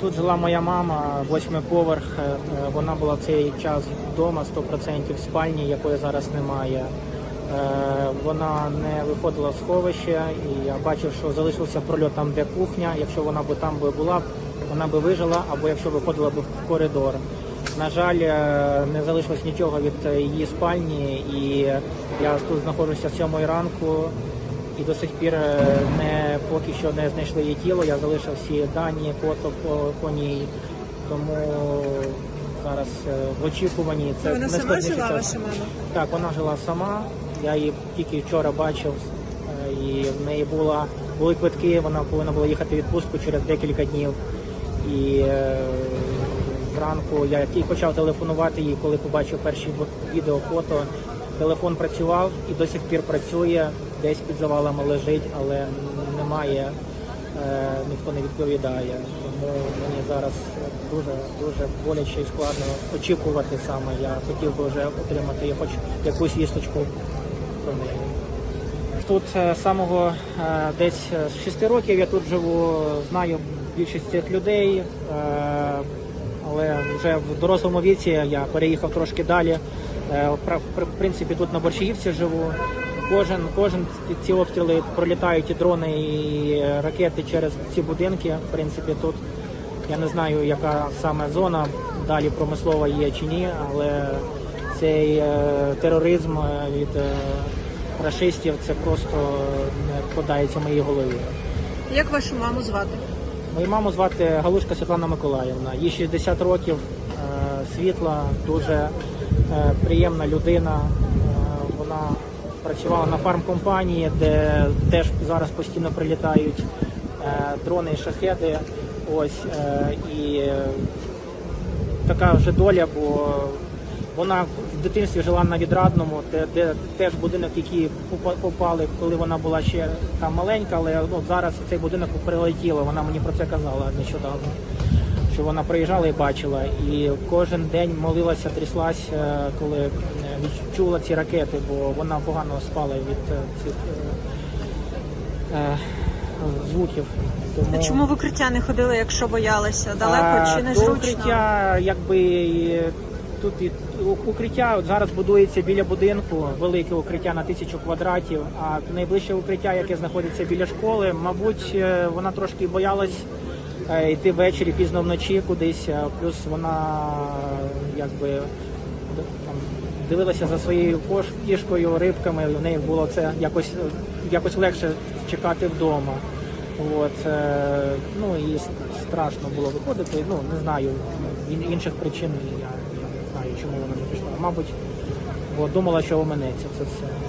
тут жила моя мама, восьмий поверх. Е, Вона була в цей час вдома 100% в спальні, якої зараз немає. Е, Вона не виходила з сховища, і я бачив, що залишився прольот там, де кухня. Якщо вона б там була, вона би вижила, або якщо виходила б в коридор. На жаль, е, не залишилось нічого від її спальні, і я тут знаходжуся сьомої ранку. І до сих пір е, не поки що не знайшли її тіло. Я залишив всі дані, фото по, по ній. Тому зараз е, в очікуванні це Вона сама жила, час. ваша мама? Так, вона жила сама. Я її тільки вчора бачив, е, і в неї була були квитки. Вона повинна була їхати в відпустку через декілька днів. І зранку я тільки почав телефонувати їй, коли побачив перші відео, фото. Телефон працював і до сих пір працює, десь під завалами лежить, але немає, е, ніхто не відповідає. Тому мені зараз дуже дуже боляче і складно очікувати саме. Я хотів би вже отримати хоч якусь вісточку про неї. Тут е, самого е, десь з 6 років я тут живу, знаю більшість цих людей, вже в дорослому віці я переїхав трошки далі. Е, в принципі, тут на Борщагівці живу. Кожен, кожен ці- обстріли пролітають і дрони, і е, ракети через ці будинки. В принципі, тут я не знаю, яка саме зона далі промислова є чи ні, але цей е, тероризм від рашистів це просто не вкладається в моїй голові. Як вашу маму звати? Мою маму звати Галушка Світлана Миколаївна. Їй 60 років, е, світла, дуже е, приємна людина. Е, Вона працювала на фармкомпанії, де теж зараз постійно прилітають дрони і шахеди. Ось і така вже доля, бо вона в дитинстві жила на відрадному, де, де теж будинок, який попали, коли вона була ще там маленька, але ну, зараз цей будинок прилетіло. Вона мені про це казала нещодавно. Що вона приїжджала і бачила, і кожен день молилася, тряслась, е, коли е, відчула ці ракети, бо вона погано спала від е, цих е, е, звуків. Тому... А чому в укриття не ходили, якщо боялися? Далеко чи До незручно? укриття, якби тут укриття зараз будується біля будинку, велике укриття на тисячу квадратів. А найближче укриття, яке знаходиться біля школи, мабуть, е, вона трошки боялась е, йти ввечері пізно вночі кудись. Плюс вона е, якби там дивилася за своєю кішкою, рибками. В неї було це якось якось легше чекати вдома. От, е, ну і страшно було виходити. Ну не знаю інших причин. Я, знаю, чому вона не пішла. Мабуть, бо думала, що оминеться це все.